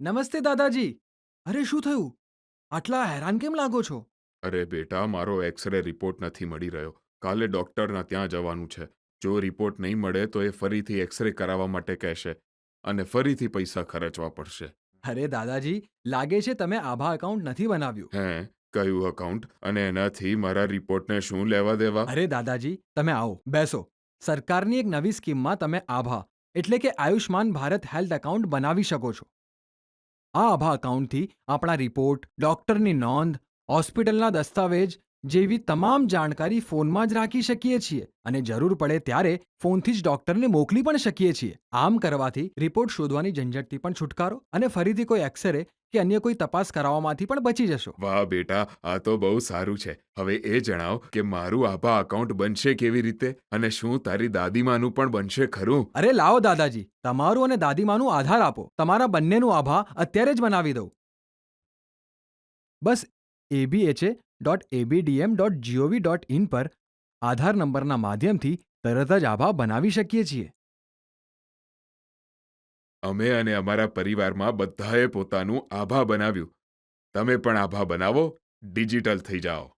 નમસ્તે દાદાજી. અરે શું થયું? આટલા હેરાન કેમ લાગો છો? અરે બેટા મારો એક્સરે રિપોર્ટ નથી મળી રહ્યો. કાલે ડૉક્ટરના ત્યાં જવાનું છે. જો રિપોર્ટ નહીં મળે તો એ ફરીથી એક્સરે કરાવવા માટે કહેશે અને ફરીથી પૈસા ખર્ચવા પડશે. અરે દાદાજી લાગે છે તમે આભા એકાઉન્ટ નથી બનાવ્યું. હે? કયું અકાઉન્ટ અને એનાથી મારા રિપોર્ટને શું લેવા દેવા? અરે દાદાજી તમે આવો બેસો. સરકારની એક નવી સ્કીમમાં તમે આભા એટલે કે આયુષ્માન ભારત હેલ્થ એકાઉન્ટ બનાવી શકો છો. આ આભા એકાઉન્ટથી આપણા રિપોર્ટ ડૉક્ટરની નોંધ હોસ્પિટલના દસ્તાવેજ જેવી તમામ જાણકારી ફોનમાં જ રાખી શકીએ છીએ અને જરૂર પડે ત્યારે ફોનથી જ ડોક્ટરને મોકલી પણ શકીએ છીએ. આમ કરવાથી રિપોર્ટ શોધવાની ઝંઝટથી પણ છુટકારો અને ફરીથી કોઈ એક્સરે કે અન્ય કોઈ તપાસ કરાવવામાંથી પણ બચી જશો. વાહ બેટા આ તો બહુ સારું છે. હવે એ જણાવ કે મારું આભા અકાઉન્ટ બનશે કેવી રીતે અને શું તારી દાદીમાનું પણ બનશે ખરું? અરે લાવો દાદાજી તમારું અને દાદીમાનું આધાર આપો. તમારા બંનેનું આભા અત્યારે જ બનાવી દઉં. બસ ABHA dot ABDM dot GOV dot in પર આધાર નંબરના માધ્યમથી તરત જ આભા બનાવી શકીએ છીએ. અમે અને અમારા પરિવારમાં બધાએ પોતાનું આભા બનાવ્યું. તમે પણ આભા બનાવો, ડિજિટલ થઈ જાઓ.